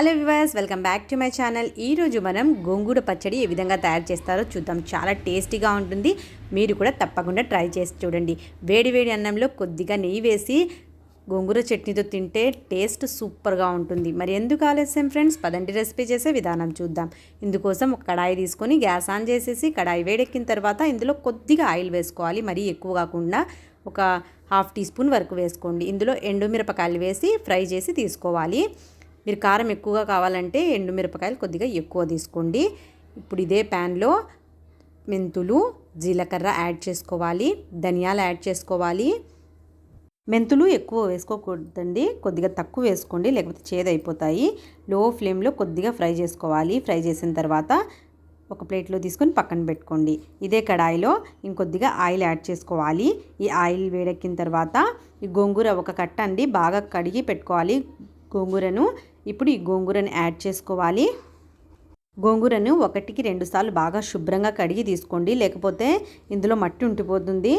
Hello viewers welcome back to my channel. ఈరోజు మనం గోంగూర పచ్చడి ఏ విధంగా తయారు చేస్తారో చూద్దాం. చాలా టేస్టీగా ఉంటుంది. మీరు కూడా తప్పకుండా ట్రై చేసి చూడండి. వేడి వేడి అన్నంలో కొద్దిగా నెయ్యి వేసి గోంగూర చట్నీతో తింటే టేస్ట్ సూపర్గా ఉంటుంది. మరి ఎందుకు ఆలస్యం ఫ్రెండ్స్? పదంటి రెసిపీ చేసే విధానం చూద్దాం. ఇందుకోసం ఒక కడాయి తీసుకొని గ్యాస్ ఆన్ చేసేసి కడాయి వేడెక్కిన తర్వాత ఇందులో కొద్దిగా ఆయిల్ వేసుకోవాలి. మరీ ఎక్కువ కాకుండా ఒక హాఫ్ టీ స్పూన్ వరకు వేసుకోండి. ఇందులో ఎండుమిరపకాయలు వేసి ఫ్రై చేసి తీసుకోవాలి. మీరు కారం ఎక్కువగా కావాలంటే ఎండుమిరపకాయలు కొద్దిగా ఎక్కువ తీసుకోండి. ఇప్పుడు ఇదే ప్యాన్లో మెంతులు జీలకర్ర యాడ్ చేసుకోవాలి ధనియాలు యాడ్ చేసుకోవాలి. మెంతులు ఎక్కువ వేసుకోకూడదండి కొద్దిగా తక్కువ వేసుకోండి లేకపోతే చేదైపోతాయి. లో ఫ్లేమ్లో కొద్దిగా ఫ్రై చేసుకోవాలి ఫ్రై చేసిన తర్వాత ఒక ప్లేట్లో తీసుకొని పక్కన పెట్టుకోండి. ఇదే కడాయిలో ఇంకొద్దిగా ఆయిల్ యాడ్ చేసుకోవాలి. ఈ ఆయిల్ వేడెక్కిన తర్వాత ఈ గోంగూర ఒక కట్ట అండి బాగా కడిగి పెట్టుకోవాలి గోంగూరను. ఇప్పుడు ఈ గోంగూరను యాడ్ చేసుకోవాలి. గోంగూరను ఒకటికి రెండు సార్లు బాగా శుభ్రంగా కడిగి తీసుకోండి. లేకపోతే ఇందులో మట్టి ఉంటిపోతుంది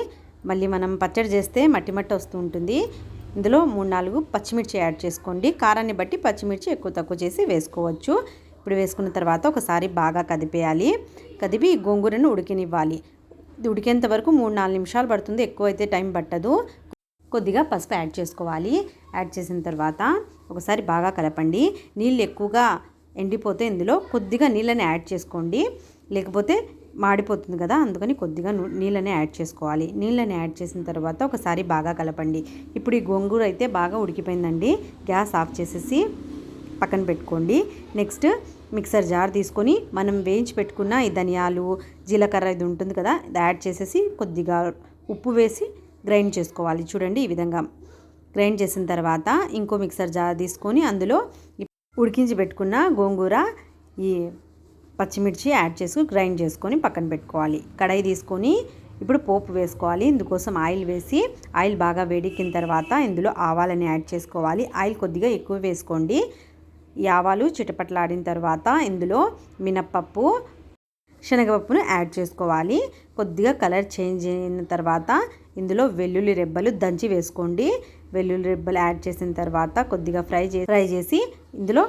మళ్ళీ మనం పచ్చడి చేస్తే మట్టి మట్టి వస్తూ ఉంటుంది. ఇందులో మూడు నాలుగు పచ్చిమిర్చి యాడ్ చేసుకోండి. కారాన్ని బట్టి పచ్చిమిర్చి ఎక్కువ తక్కువ చేసి వేసుకోవచ్చు. ఇప్పుడు వేసుకున్న తర్వాత ఒకసారి బాగా కదిపేయాలి. కదిపి గోంగూరను ఉడికినివ్వాలి. ఉడికేంత వరకు మూడు నాలుగు నిమిషాలు పడుతుంది. ఎక్కువ అయితే టైం పట్టదు. కొద్దిగా పసుపు యాడ్ చేసుకోవాలి. యాడ్ చేసిన తర్వాత ఒకసారి బాగా కలపండి. నీళ్ళు ఎక్కువగా ఎండిపోతే ఇందులో కొద్దిగా నీళ్ళని యాడ్ చేసుకోండి. లేకపోతే మాడిపోతుంది కదా అందుకని కొద్దిగా నీళ్ళని యాడ్ చేసుకోవాలి. నీళ్ళని యాడ్ చేసిన తర్వాత ఒకసారి బాగా కలపండి. ఇప్పుడు ఈ గోంగూర అయితే బాగా ఉడికిపోయిందండి. గ్యాస్ ఆఫ్ చేసేసి పక్కన పెట్టుకోండి. నెక్స్ట్ మిక్సర్ జార్ తీసుకొని మనం వేయించి పెట్టుకున్న ఈ ధనియాలు జీలకర్ర ఇది ఉంటుంది కదా యాడ్ చేసేసి కొద్దిగా ఉప్పు వేసి గ్రైండ్ చేసుకోవాలి. చూడండి ఈ విధంగా. గ్రైండ్ చేసిన తర్వాత ఇంకో మిక్సర్ జార్ తీసుకొని అందులో ఉడికించి పెట్టుకున్న గోంగూర ఈ పచ్చిమిర్చి యాడ్ చేసుకుని గ్రైండ్ చేసుకొని పక్కన పెట్టుకోవాలి. కడాయి తీసుకొని ఇప్పుడు పోపు వేసుకోవాలి. ఇందుకోసం ఆయిల్ వేసి ఆయిల్ బాగా వేడెక్కిన తర్వాత ఇందులో ఆవాలని యాడ్ చేసుకోవాలి. ఆయిల్ కొద్దిగా ఎక్కువ వేసుకోండి. ఈ ఆవాలు చిటపట్లాడిన తర్వాత ఇందులో మినప్పప్పు శనగపప్పును యాడ్ చేసుకోవాలి. కొద్దిగా కలర్ చేంజ్ అయిన తర్వాత ఇందులో వెల్లుల్లి రెబ్బలు దంచి వేసుకోండి. వెల్లుల్లి రెబ్బలు యాడ్ చేసిన తర్వాత కొద్దిగా ఫ్రై చేసి ఫ్రై చేసి ఇందులో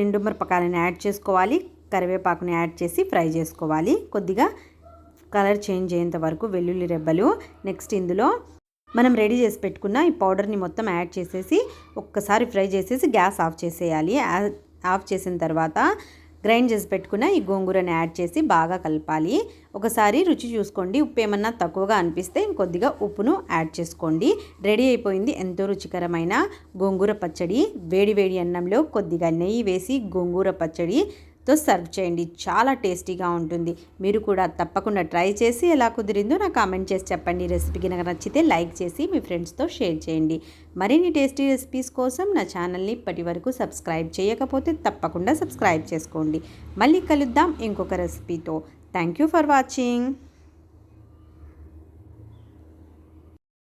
ఎండుమిరపకాయలను యాడ్ చేసుకోవాలి. కరివేపాకుని యాడ్ చేసి ఫ్రై చేసుకోవాలి. కొద్దిగా కలర్ చేంజ్ అయ్యేంత వరకు వెల్లుల్లి రెబ్బలు. నెక్స్ట్ ఇందులో మనం రెడీ చేసి పెట్టుకున్న ఈ పౌడర్ని మొత్తం యాడ్ చేసేసి ఒక్కసారి ఫ్రై చేసేసి గ్యాస్ ఆఫ్ చేసేయాలి. ఆఫ్ చేసిన తర్వాత గ్రైండ్ చేసి పెట్టుకున్న ఈ గోంగూరని యాడ్ చేసి బాగా కలపాలి. ఒకసారి రుచి చూసుకోండి. ఉప్పు ఏమన్నా తక్కువగా అనిపిస్తే కొద్దిగా ఉప్పును యాడ్ చేసుకోండి. రెడీ అయిపోయింది ఎంతో రుచికరమైన గోంగూర పచ్చడి. వేడి వేడి అన్నంలో కొద్దిగా నెయ్యి వేసి గోంగూర పచ్చడి తో సర్వ్ చేయండి. చాలా టేస్టీగా ఉంటుంది. మీరు కూడా తప్పకుండా ట్రై చేసి ఎలా కుదిరిందో నాకు కామెంట్ చేసి చెప్పండి. రెసిపీకి నాకు నచ్చితే లైక్ చేసి మీ ఫ్రెండ్స్తో షేర్ చేయండి. మరిన్ని టేస్టీ రెసిపీస్ కోసం నా ఛానల్ని ఇప్పటి వరకు సబ్స్క్రైబ్ చేయకపోతే తప్పకుండా సబ్స్క్రైబ్ చేసుకోండి. మళ్ళీ కలుద్దాం ఇంకొక రెసిపీతో. Thank you for watching.